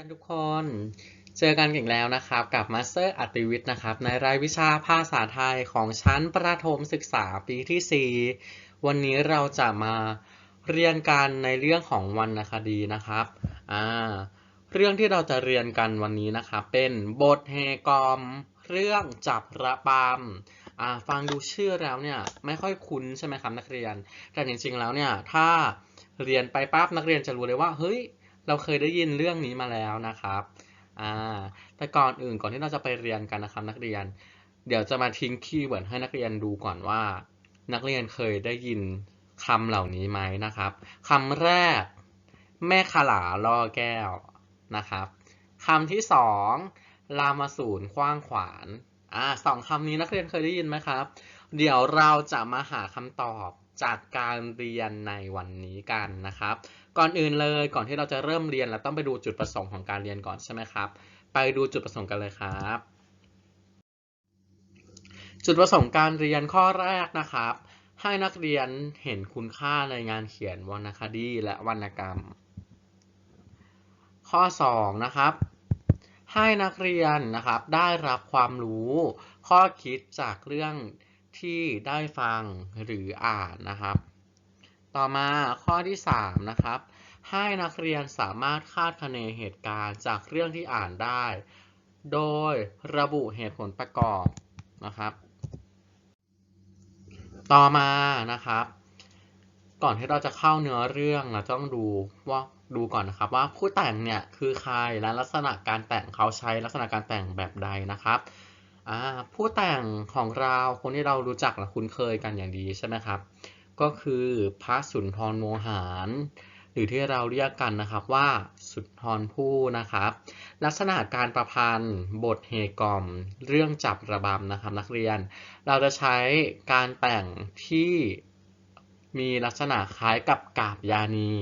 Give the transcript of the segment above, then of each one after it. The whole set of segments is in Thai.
ยนทุกคน เจอกันอีกแล้วนะครับ กับมาสเตอร์อัติวิทย์นะครับ ในรายวิชาภาษาไทยของชั้นประถมศึกษาปีที่ 4 วันนี้เราจะมาเรียนกันในเรื่องของวรรณคดีนะครับอ่าเรื่องที่เราจะเรียนกันวันนี้นะครับเป็นบทเฮกอม เรื่องจับระบำอ่าฟังดูชื่อแล้วเนี่ยไม่ค่อยคุ้นใช่ไหมครับนักเรียน แต่จริงๆแล้วเนี่ยถ้าเรียนไปปั๊บนักเรียนจะรู้เลยว่าเฮ้ย เราเคยได้ยินเรื่องนี้มาแล้วนะครับอ่าแต่ก่อนอื่นก่อนที่เราจะไปเรียนกันนะครับนักเรียน เดี๋ยวจะมาทิ้งคีย์เวิร์ดให้นักเรียนดูก่อนว่า นักเรียนเคยได้ยินคำเหล่านี้ไหมนะครับคำแรก แม่ขลาล่อแก้วนะครับคำที่สองลามาสูนคว้างขวานอ่าสองคำนี้นักเรียนเคยได้ยินไหมครับ เดี๋ยวเราจะมาหาคำตอบจากการเรียนในวันนี้กันนะครับ ก่อนอื่นเลยก่อนที่เราจะเริ่มเรียนเราต้องไปดูจุดประสงค์ของการเรียนก่อนใช่ไหมครับ ไปดูจุดประสงค์กันเลยครับ จุดประสงค์การเรียนข้อแรกนะครับ ให้นักเรียนเห็นคุณค่าในงานเขียนวรรณคดีและวรรณกรรม ข้อ 2 นะครับให้นักเรียนนะครับได้รับความรู้ข้อคิดจากเรื่องที่ได้ฟังหรืออ่านนะครับ ต่อมาข้อที่ 3 นะครับ ให้นักเรียนสามารถคาดคะเนเหตุการณ์จากเรื่องที่อ่านได้ โดยระบุเหตุผลประกอบนะครับ ต่อมานะครับ ก่อนที่เราจะเข้าเนื้อเรื่องเราต้องดูว่าดูก่อนนะครับว่าผู้แต่งเนี่ยคือใครและลักษณะการแต่งเขาใช้ลักษณะการแต่งแบบใดนะครับผู้แต่งของเราคนที่เรารู้จักและคุ้นเคยกันอย่างดีใช่ไหมครับ ก็คือพระสุนทรโมหารหรือที่เราเรียกกันนะครับว่าสุนทรภู่นะครับ ลักษณะการประพันธ์บทเฮกอม เรื่องจับระบำนะครับนักเรียน เราจะใช้การแต่งที่มีลักษณะคล้ายกับกาบยานี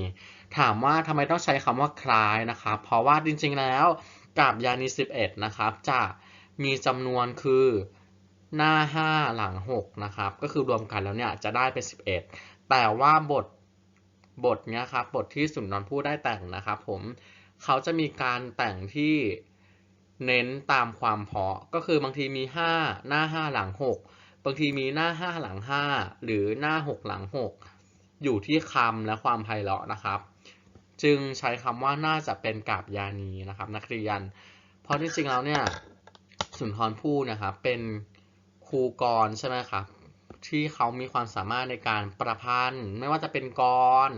ถามว่าทำไมต้องใช้คำว่าคล้ายนะครับ เพราะว่าจริงๆแล้วกาบยานี 11 นะครับ จะมีจำนวนคือ หน้า 5 หลัง 6 นะครับ ก็คือรวมกันแล้วเนี่ยจะได้เป็น 11 แต่ว่าบทบทเนี้ยครับบทที่สุนทรภู่ได้แต่งนะครับผมเขาจะมีการแต่งที่เน้นตามความเพาะ ก็คือบางทีมี 5 หน้า 5 หลัง 6 บางทีมีหน้า 5 หลัง 5 หรือหน้า 6 หลัง 6 อยู่ที่คำและความไพเราะนะครับ จึงใช้คำว่าน่าจะเป็นกาบยานีนะครับ นักเรียน เพราะจริงๆแล้วเนี่ยสุนทรภู่นะครับเป็น ครูกรใช่ไหมครับที่เขามีความสามารถในการประพันธ์ ไม่ว่าจะเป็นกร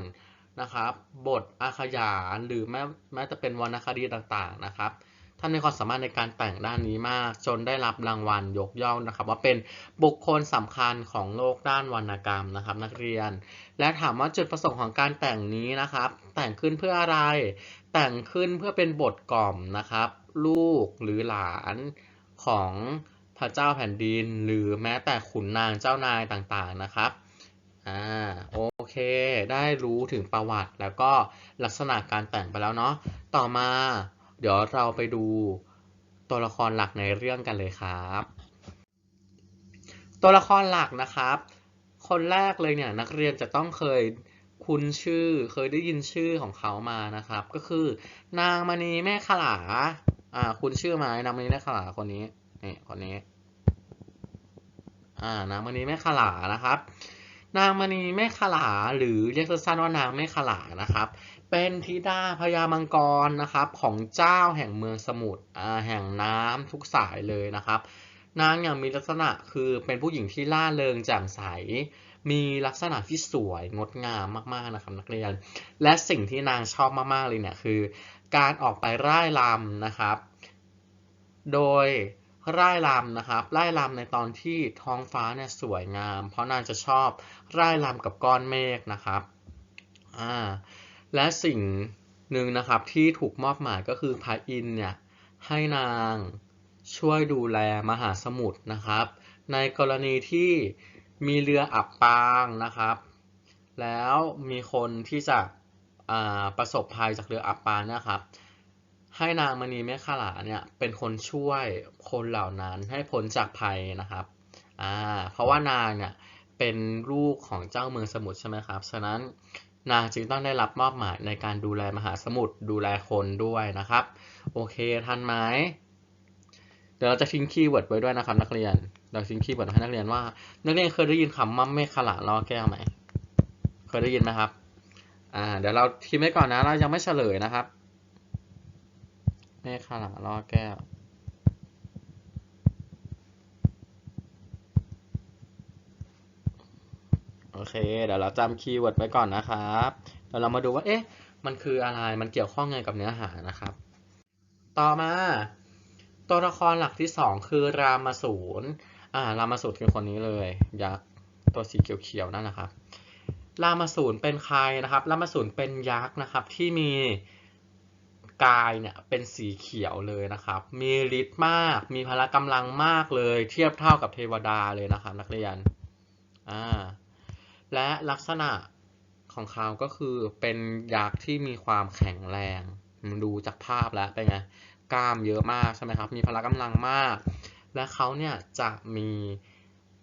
นะครับ บทอาขยานหรือแม้แม้จะเป็นวรรณคดีต่างๆนะครับท่านมีความสามารถในการแต่งด้านนี้มาก จนได้รับรางวัลยกย่องนะครับ ว่าเป็นบุคคลสำคัญของโลกด้านวรรณกรรมนะครับ นักเรียน และถามว่าจุดประสงค์ของการแต่งนี้นะครับ แต่งขึ้นเพื่ออะไร แต่งขึ้นเพื่อเป็นบทกล่อมนะครับ ลูกหรือหลานของ พระเจ้าแผ่นดิน หรือแม้แต่ขุนนางเจ้านายต่างๆนะครับอ่าโอเค ได้รู้ถึงประวัติแล้วก็ลักษณะการแต่งไปแล้วเนาะต่อมา เดี๋ยวเราไปดูตัวละครหลักในเรื่องกันเลยครับ ตัวละครหลักนะครับ คนแรกเลยเนี่ยนักเรียนจะต้องเคยคุ้นชื่อเคยได้ยินชื่อของเขามานะครับ ก็คือนางมณีแม่ขลาอ่าคุณชื่อไหมนางมณีแม่ขลาคนนี้ นี่คนนี้ อ่านางมณีแม่ขลานะครับ นางมณีแม่ขลาหรือเรียกสั้นๆว่านางแม่ขลานะครับ เป็นธิดาพญามังกรนะครับ ของเจ้าแห่งเมืองสมุทรแห่งน้ำทุกสายเลยนะครับ นางอย่างมีลักษณะคือเป็นผู้หญิงที่ล่าเริงแจ่มใสมีลักษณะที่สวยงดงามมากๆนะครับนักเรียน และสิ่งที่นางชอบมากๆเลยเนี่ยคือ การออกไปร่ายรำนะครับ โดย ร่ายรำนะครับร่ายรำในตอนที่ท้องฟ้าเนี่ยสวยงาม เพราะนางจะชอบร่ายรำกับก้อนเมฆนะครับอ่าและสิ่งหนึ่งนะครับที่ถูกมอบหมายก็คือพระอินเนี่ยให้นางช่วยดูแลมหาสมุทรนะครับ ในกรณีที่มีเรืออับปางนะครับ แล้วมีคนที่จะประสบภัยจากเรืออับปางนะครับ ให้นางมณีเมฆขลาเนี่ยเป็นคนช่วยคนเหล่านั้นให้พ้นจากภัยนะครับอ่าเพราะว่านางเนี่ยเป็นลูกของเจ้าเมืองสมุทรใช่ไหมครับ ฉะนั้นนางจึงต้องได้รับมอบหมายในการดูแลมหาสมุทรดูแลคนด้วยนะครับ โอเคทันไหมเดี๋ยวเราจะทิ้งคีย์เวิร์ดไว้ด้วยนะครับ นักเรียน เราทิ้งคีย์เวิร์ดให้นักเรียนว่า นักเรียนเคยได้ยินคำว่าเมฆขลาล่อแก้วไหม เคยได้ยินไหมครับ อ่า เดี๋ยวเราทิ้งไว้ก่อนนะ เรายังไม่เฉลยนะครับ เมฆขลาล่อแก้วโอเค เดี๋ยวเราจำคีย์เวิร์ดไว้ก่อนนะครับเดี๋ยวเรามาดูว่า เอ๊ะ มันคืออะไร มันเกี่ยวข้องไงกับเนื้อหานะครับ ต่อมา ตัวละครหลักที่สองคือรามสูรอ่า รามสูรคือคนนี้เลย ยักษ์ ตัวสีเขียวๆนั่นนะครับ รามสูรเป็นใครนะครับ รามสูรเป็นยักษ์นะครับที่มี กายเนี่ยเป็นสีเขียวเลยนะครับ มีฤทธิ์มาก มีพละกำลังมากเลย เทียบเท่ากับเทวดาเลยนะครับนักเรียนอ่าและลักษณะของเขาก็คือเป็นยักษ์ที่มีความแข็งแรงมันดูจากภาพแล้วเป็นไงกล้ามเยอะมากใช่ไหมครับ มีพละกำลังมาก และเขาเนี่ยจะมี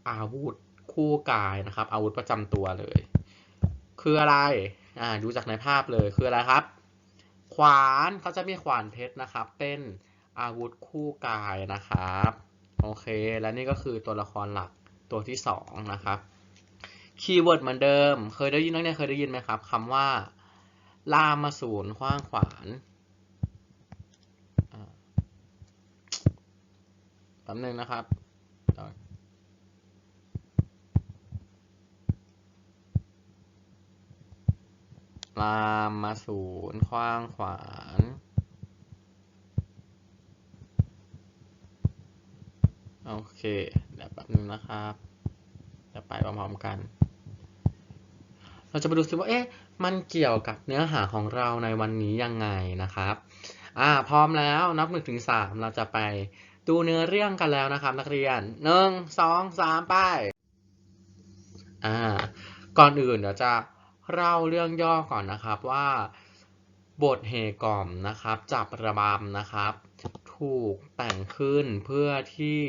อาวุธคู่กายนะครับ อาวุธประจำตัวเลย คืออะไรอ่าดูจากในภาพเลยคืออะไรครับ ขวานเขาจะมีขวานเพชรนะครับ เป็นอาวุธคู่กายนะครับ โอเค และนี่ก็คือตัวละครหลักตัวที่สองนะครับคีย์เวิร์ดเหมือนเดิม เคยได้ยินนักเรียนเคยได้ยินไหมครับคำว่าลามาสูนขว้างขวานแป๊บนึงนะครับ ลามมาสูนย์ขว้างขวาน โอเค เดี๋ยวแป๊บนึงนะครับจะไปพร้อมๆกัน เราจะไปดูซิว่าเอ๊ะมันเกี่ยวกับเนื้อหาของเราในวันนี้ยังไงนะครับ อ่า พร้อมแล้วนับหนึ่งถึงสามเราจะไปดูเนื้อเรื่องกันแล้วนะครับ นักเรียนหนึ่งสองสามไป อ่า ก่อนอื่นเดี๋ยวจะ เล่าเรื่องย่อก่อนนะครับว่าบทเฮกอมนะครับจับระบำนะครับ ถูกแต่งขึ้นเพื่อที่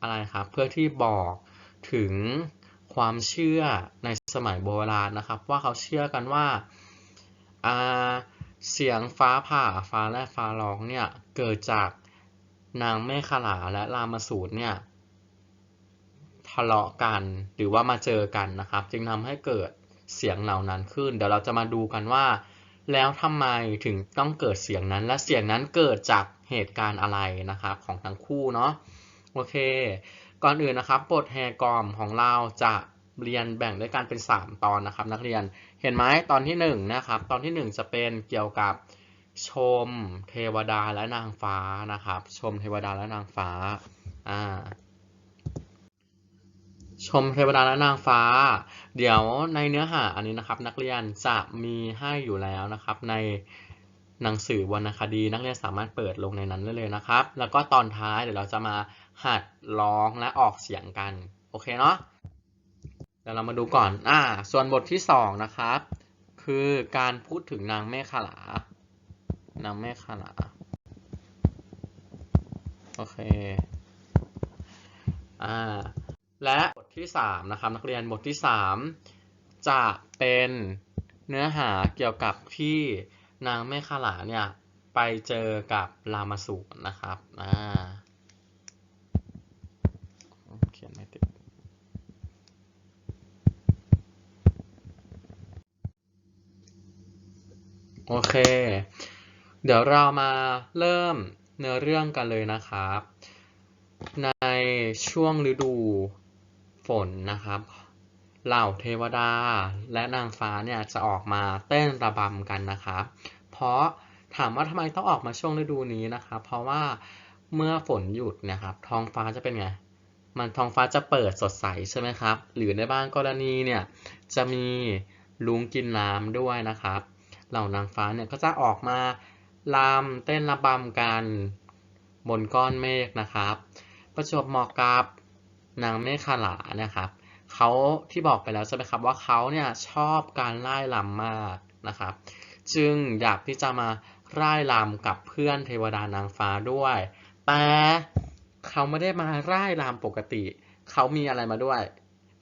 อะไรครับเพื่อที่บอกถึงความเชื่อในสมัยโบราณนะครับ ว่าเขาเชื่อกันว่าอาเสียงฟ้าผ่าฟ้าและฟ้าร้องเนี่ยเกิดจากนางเมฆขลาและรามสูตรเนี่ยทะเลาะกันหรือว่ามาเจอกันนะครับ จึงทำให้เกิด เสียงเหล่านั้นขึ้น เดี๋ยวเราจะมาดูกันว่า แล้วทำไมถึงต้องเกิดเสียงนั้น และเสียงนั้นเกิดจากเหตุการณ์อะไรนะครับของทั้งคู่เนาะโอเค ก่อนอื่นนะครับบทแฮกอมของเราจะเรียนแบ่งด้วยกันเป็น 3 ตอนนะครับ นักเรียนเห็นไหมตอนที่1นะครับตอนที่ 1 จะเป็นเกี่ยวกับชมเทวดาและนางฟ้านะครับ ชมเทวดาและนางฟ้าอ่า ชมเทวดาและนางฟ้า เดี๋ยวในเนื้อหาอันนี้นะครับ นักเรียนจะมีให้อยู่แล้วนะครับ ในหนังสือวรรณคดี นักเรียนสามารถเปิดลงในนั้นได้เลยนะครับ แล้วก็ตอนท้ายเดี๋ยวเราจะมาหัดร้องและออกเสียงกัน โอเคเนาะเดี๋ยวเรามาดูก่อนอ่าส่วนบทที่สองนะครับ คือการพูดถึงนางเมฆขลานางเมฆขลาโอเคอ่าและบ ที่สามนะครับนักเรียนบทที่สามจะเป็นเนื้อหาเกี่ยวกับที่นางเมฆขลาเนี่ยไปเจอกับรามาสูรนะครับอ่าเขียนไม่ติดโอเค เดี๋ยวเรามาเริ่มเนื้อเรื่องกันเลยนะครับ ในช่วงฤดู ฝนนะครับเหล่าเทวดาและนางฟ้าเนี่ยจะออกมาเต้นระบำกันนะครับ เพราะถามว่าทำไมต้องออกมาช่วงฤดูนี้นะครับ เพราะว่าเมื่อฝนหยุดนะครับ ท้องฟ้าจะเป็นไง มันท้องฟ้าจะเปิดสดใสใช่ไหมครับ หรือในบางกรณีเนี่ยจะมีลุงกินน้ำด้วยนะครับ เหล่านางฟ้าเนี่ยก็จะออกมาลำเต้นระบำกันบนก้อนเมฆนะครับ ประจวบเหมาะกับ นางเมฆขลานะครับเขาที่บอกไปแล้วใช่ไหมครับว่าเขาเนี่ยชอบการไล่ลำมากนะครับ จึงอยากที่จะมาไล่ลำกับเพื่อนเทวดานางฟ้าด้วย แต่เขาไม่ได้มาไล่ลำปกติ เขามีอะไรมาด้วย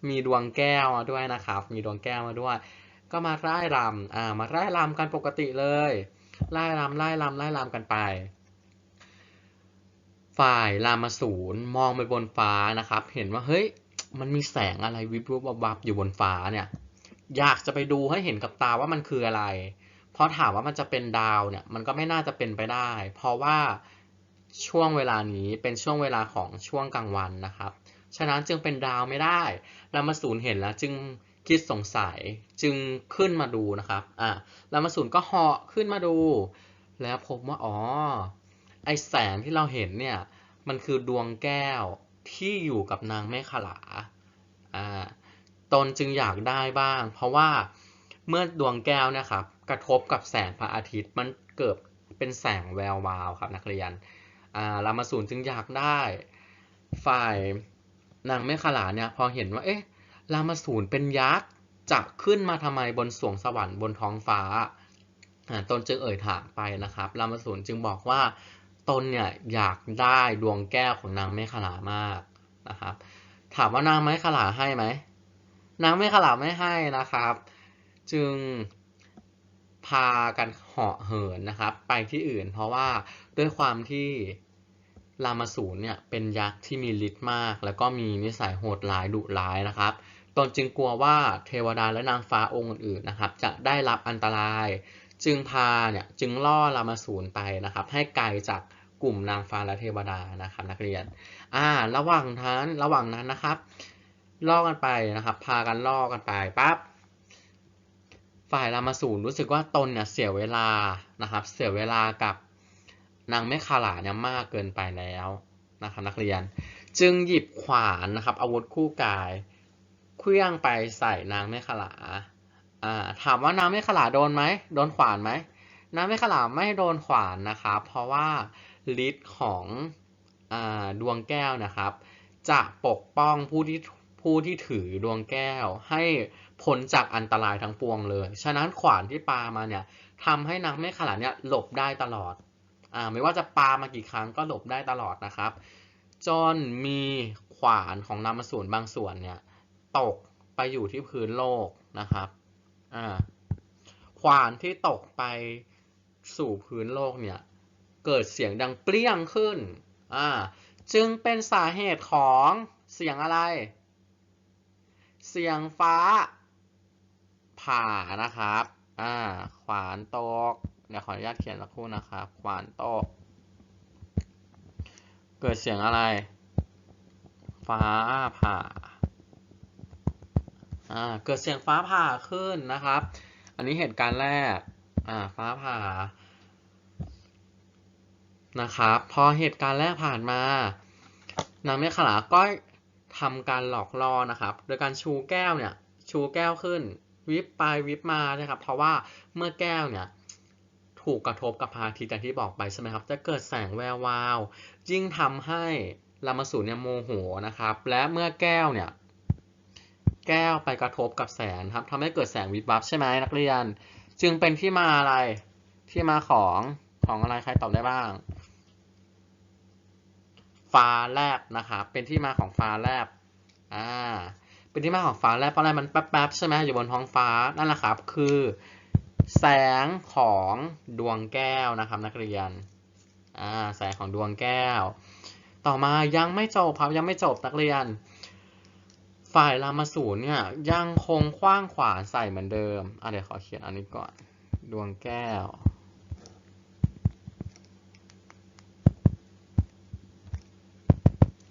มีดวงแก้วมาด้วยนะครับ มีดวงแก้วมาด้วย ก็มาร่ายรำอ่ามาร่ายรำกันปกติเลยร่ายรำร่ายรำร่ายรำกันไป ฝ่ายรามาสูรมองไปบนฟ้านะครับ เห็นว่าเฮ้ยมันมีแสงอะไรวิบวับวับอยู่บนฟ้าเนี่ย อยากจะไปดูให้เห็นกับตาว่ามันคืออะไร เพราะถามว่ามันจะเป็นดาวเนี่ย มันก็ไม่น่าจะเป็นไปได้ เพราะว่าช่วงเวลานี้เป็นช่วงเวลาของช่วงกลางวันนะครับ ฉะนั้นจึงเป็นดาวไม่ได้รามาสูรเห็นแล้วจึงคิดสงสัยจึงขึ้นมาดูนะครับ อ่ารามาสูรก็เหาะขึ้นมาดู แล้วพบว่าอ๋อ ไอแสงที่เราเห็นเนี่ย มันคือดวงแก้วที่อยู่กับนางแม่ขลาอ่าตนจึงอยากได้บ้าง เพราะว่าเมื่อดวงแก้วนะครับ กระทบกับแสงพระอาทิตย์มันเกิดเป็นแสงแวววาวครับนักเรียนอ่ารามาสูรจึงอยากได้ ฝ่ายนางแม่ขลาเนี่ยพอเห็นว่าเอ๊ะรามาสูรเป็นยักษ์จะขึ้นมาทำไมบนสวงสวรรค์บนท้องฟ้าอ่าตนจึงเอ่ยถามไปนะครับรามาสูรจึงบอกว่า ตนเนี่ยอยากได้ดวงแก้วของนางแม่ขลามากนะครับ ถามว่านางแม่ขลาให้ไหมนางแม่ขลาไม่ให้นะครับ จึงพากันเหาะเหินนะครับ ไปที่อื่นเพราะว่าด้วยความที่รามาสูรเนี่ยเป็นยักษ์ที่มีฤทธิ์มาก แล้วก็มีนิสัยโหดร้ายดุร้ายนะครับตนจึงกลัวว่าเทวดาและนางฟ้าองค์อื่นๆนะครับ จะได้รับอันตราย จึงพาเนี่ยจึงล่อรามาสูรไปนะครับ ให้ไกลจาก กลุ่มนางฟ้าและเทวดานะครับ นักเรียน อ่า ระหว่างนั้นระหว่างนั้นนะครับล่อกันไปนะครับ พากันล่อกันไปปั๊บฝ่ายรามาสูรรู้สึกว่าตนเนี่ยเสียเวลานะครับ เสียเวลากับนางแม่คาลาเนี่ยมากเกินไปแล้วนะครับนักเรียน จึงหยิบขวานนะครับ อาวุธคู่กายเคลื่องไปใส่นางแม่ขลาอ่าถามว่านางแม่ขลาโดนไหมโดนขวานไหมนางแม่ขลาไม่โดนขวานนะครับเพราะว่า ฤทธิ์ของอดวงแก้วนะครับ จะปกป้องผู้ที่ผู้ที่ถือดวงแก้ว ให้พ้นจากอันตรายทั้งปวงเลย ฉะนั้นขวานที่ปามาเนี่ยทำให้นางแม่ขลาเนี่ยหลบได้ตลอดอ่าไม่ว่าจะปามากี่ครั้งก็หลบได้ตลอดนะครับ จนมีขวานของนามสูรบางส่วนเนี่ยตกไปอยู่ที่พื้นโลกนะครับอ่าขวานที่ตกไปสู่พื้นโลกเนี่ย เกิดเสียงดังเปรี้ยงขึ้นอ่าจึงเป็นสาเหตุของเสียงอะไร เสียงฟ้า ผ่านะครับอ่าขวานตกเดี๋ยวขออนุญาตเขียนสักครู่นะครับ ขวานตก เกิดเสียงอะไร ฟ้าผ่าอ่าเกิดเสียงฟ้าผ่าขึ้นนะครับ อันนี้เหตุการณ์แรกอ่าฟ้าผ่า นะครับพอเหตุการณ์แรกผ่านมานางเมฆขลาก็ทำการหลอกล่อนะครับ โดยการชูแก้วเนี่ยชูแก้วขึ้น วิบไปวิบมานะครับ เพราะว่าเมื่อแก้วเนี่ยถูกกระทบกับพระอาทิตย์อย่างที่บอกไปใช่ไหมครับ จะเกิดแสงแวววาว ยิ่งทำให้รามาสูรเนี่ยโมโหนะครับ และเมื่อแก้วเนี่ยแก้วไปกระทบกับแสงครับทำให้เกิดแสงวิบวับใช่ไหมนักเรียน จึงเป็นที่มาอะไรที่มาของของอะไรใครตอบได้บ้าง ฟ้าแลบนะครับเป็นที่มาของฟ้าแลบอ่าเป็นที่มาของฟ้าแลบเพราะอะไรมันแป๊บๆใช่ไหมอยู่บนท้องฟ้านั่นแหละครับ คือแสงของดวงแก้วนะครับนักเรียนอ่าแสงของดวงแก้ว ต่อมายังไม่จบครับยังไม่จบนักเรียน ฝ่ายรามาสูรเนี่ยยังคงคว้างขวานใส่เหมือนเดิมอะเดี๋ยวขอเขียนอันนี้ก่อน ดวงแก้ว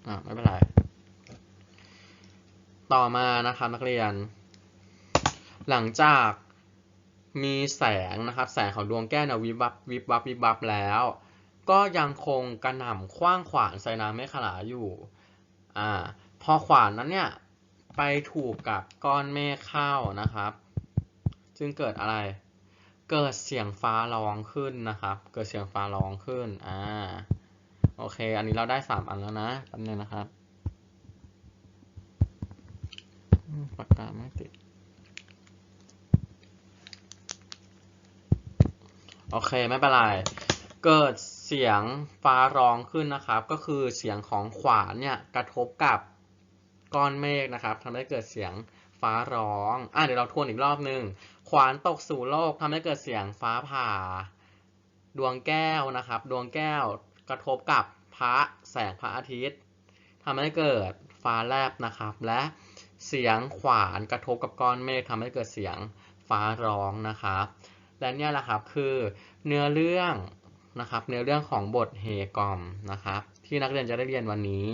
อะไม่เป็นไร ต่อมานะครับนักเรียน หลังจากมีแสงนะครับ แสงของดวงแก้วนี่ยวิบวับวิบวับวิบวับแล้ว ก็ยังคงกระหน่ำคว้างขวานใส่นางเมฆขลาอยู่อ่าพอขวานนั้นเนี่ยไปถูกกับก้อนเมฆเข้านะครับ จึงเกิดอะไร เกิดเสียงฟ้าร้องขึ้นนะครับ เกิดเสียงฟ้าร้องขึ้นอ่า โอเค อันนี้เราได้สามอันแล้วนะแป๊บนึงนะครับปากกาไม่ติด โอเค ไม่เป็นไร เกิดเสียงฟ้าร้องขึ้นนะครับ ก็คือเสียงของขวานเนี่ยกระทบกับก้อนเมฆนะครับทำให้เกิดเสียงฟ้าร้อง อะเดี๋ยวเราทวนอีกรอบหนึ่งขวานตกสู่โลกทำให้เกิดเสียงฟ้าผ่า ดวงแก้วนะครับ ดวงแก้ว กระทบกับพระแสงพระอาทิตย์ทำให้เกิดฟ้าแลบนะครับ และเสียงขวานกระทบกับก้อนเมฆทำให้เกิดเสียงฟ้าร้องนะครับ และเนี่ยแหละครับคือเนื้อเรื่องนะครับเนื้อเรื่องของบทเฮกอมนะครับ ที่นักเรียนจะได้เรียนวันนี้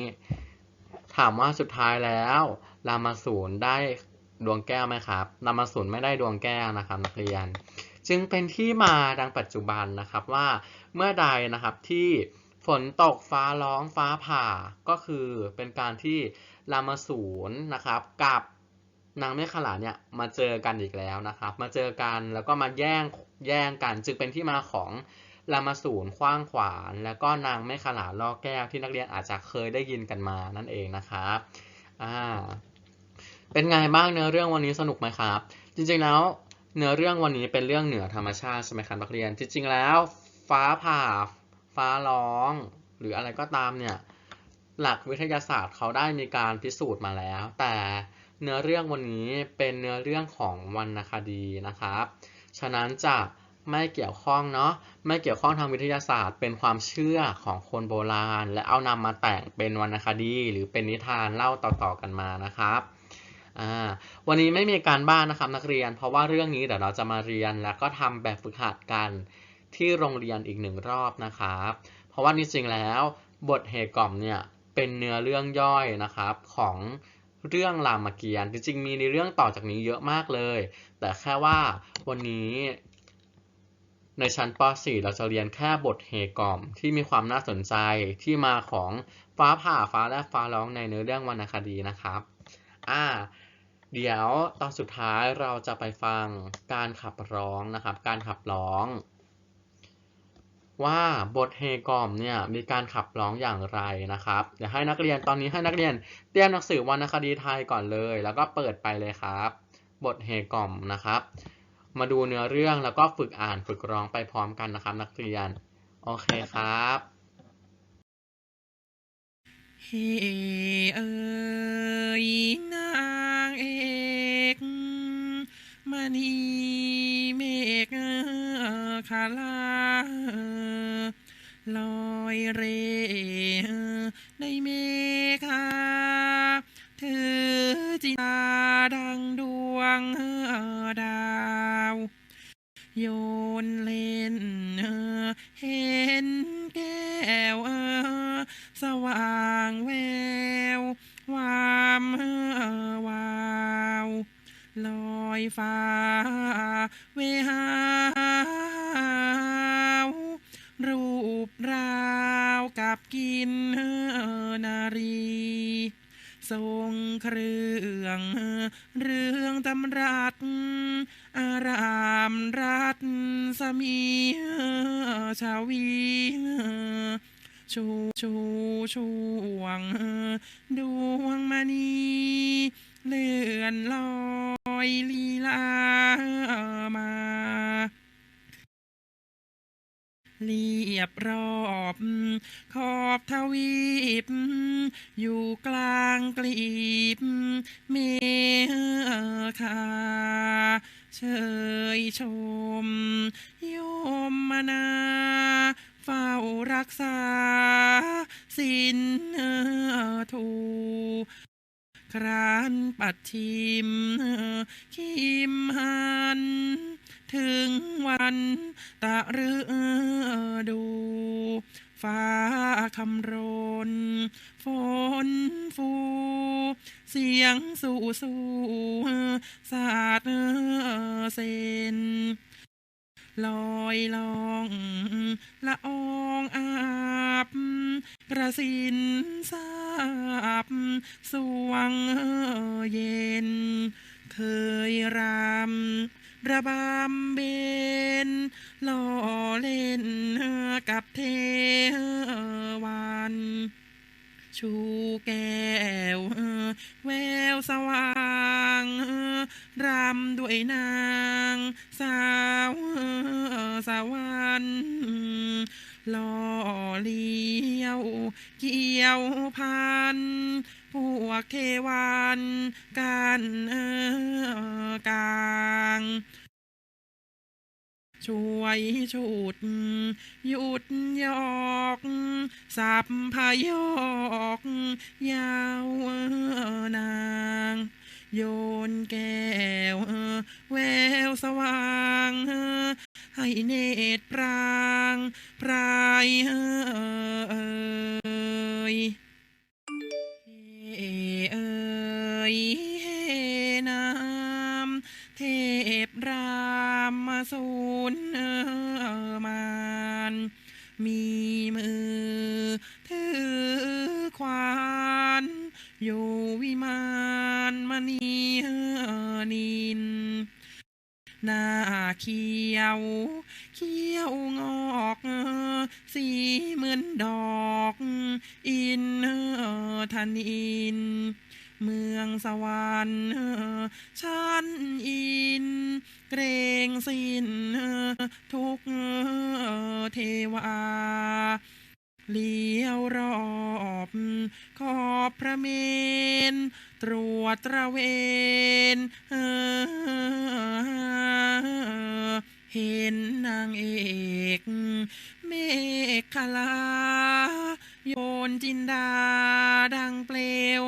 ถามว่าสุดท้ายแล้วรามาสูนได้ดวงแก้วไหมครับรามาสูนไม่ได้ดวงแก้วนะครับ นักเรียน จึงเป็นที่มาดังปัจจุบันนะครับว่าเมื่อใดนะครับที่ ฝนตกฟ้าร้องฟ้าผ่าก็คือเป็นการที่รามาสูนนะครับ กับนางเมฆขลาเนี่ยมาเจอกันอีกแล้วนะครับ มาเจอกันแล้วก็มาแย่งแย่งกัน จึงเป็นที่มาของรามาสูนขว้างขวาน แล้วก็นางเมฆขลาล่อแก้วที่นักเรียนอาจจะเคยได้ยินกันมานั่นเองนะครับอ่าเป็นไงบ้างเนื้อเรื่องวันนี้สนุกไหมครับ จริงๆแล้วเนื้อเรื่องวันนี้เป็นเรื่องเหนือธรรมชาติใช่ไหมครับนักเรียน จริงๆแล้วฟ้าผ่า ฟ้าร้อง หรืออะไรก็ตามเนี่ย หลักวิทยาศาสตร์เขาได้มีการพิสูจน์มาแล้ว แต่เนื้อเรื่องวันนี้เป็นเนื้อเรื่องของวรรณคดีนะครับ ฉะนั้นจะไม่เกี่ยวข้องเนาะไม่เกี่ยวข้องทางวิทยาศาสตร์ เป็นความเชื่อของคนโบราณ และเอานำมาแต่งเป็นวรรณคดี หรือเป็นนิทานเล่าต่อๆกันมานะครับวันนี้ไม่มีการบ้านนะครับนักเรียน เพราะว่าเรื่องนี้เดี๋ยวเราจะมาเรียนแล้วก็ทำแบบฝึกหัดกัน ที่โรงเรียนอีกหนึ่งรอบนะครับ เพราะว่าจริงๆแล้วบทเฮกอมเนี่ยเป็นเนื้อเรื่องย่อยนะครับของเรื่องรามเกียรติ์จริงๆมีในเรื่องต่อจากนี้เยอะมากเลย แต่แค่ว่าวันนี้ในชั้นป .4 เราจะเรียนแค่บทเฮกอมที่มีความน่าสนใจที่มาของฟ้าผ่าฟ้าและฟ้าร้องในเนื้อเรื่องวรรณคดีนะครับ อ่า เดี๋ยวตอนสุดท้ายเราจะไปฟังการขับร้องนะครับ การขับร้อง ว่าบทเฮกอมเนี่ยมีการขับร้องอย่างไรนะครับเดี๋ยวให้นักเรียนตอนนี้ให้นักเรียนเตรียมหนังสือวรรณคดีไทยก่อนเลย แล้วก็เปิดไปเลยครับ บทเฮกอมนะครับ มาดูเนื้อเรื่องแล้วก็ฝึกอ่านฝึกร้องไปพร้อมกันนะครับ นักเรียนโอเคครับเฮเอ่ยนางเอกมณีเมฆคาลา เรื่องตำรัสอารามรัตสมีชาวีชูชูชูวงดวงมณีเลื่อนลอยลีลามา เรียบรอบขอบทวีป อยู่กลางกลีบเมฆาเชยชมโยมมนาเฝ้ารักษาสินทูครานปัดทิมคิมหัน ถึงวันตะฤดู ฟ้าคำรนฝนฟู เสียงสู่สู่สาดเซนลอยลองละอองอาบ กระสินสาบสวงเย็น เคยรำ ระบำเบนล่อเล่นกับเทวันชูแก้วแววสว่างรำด้วยนางสาวสวรรค์ล่อเลี้ยว เกี่ยวพันพวกเทวันกันเอ ยฉุด หยุดยอกสับพยอกยาวนางโยนแก้วแววสว่างให้เนตรปรางพรายเอ่ย หน้าเขียว เขียวงอกสีเหมือนดอก อินเออธนิน เมืองสวรรค์ชั้นอิน เกรงสินทุกเทวา เลี้ยวรอบขอบพระเมน ตรวจตระเวนเห็นนางเอก เมฆคลา โยนจินดาดังเปลว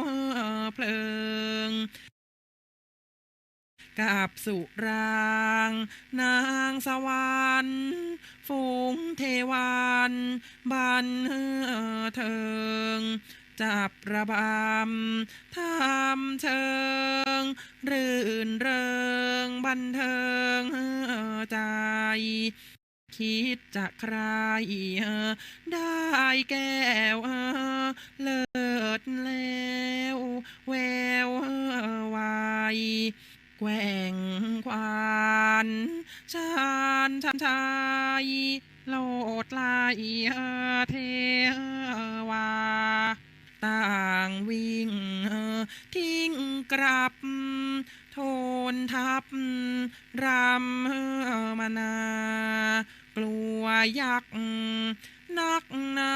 เพลิง กับสุราง นางสวรรค์ฝูงเทวันบันเทิงจับระบำทำเชิง รื่นเริงบันเทิงใจ คิดจะใครได้แก้วเลิศแล้วแวววาย แกว่งควานชานชันชายโลดลายเทวา ต่างวิ่งทิ้งกลับ โทนทับรำมานากลัวยักษ์นักนา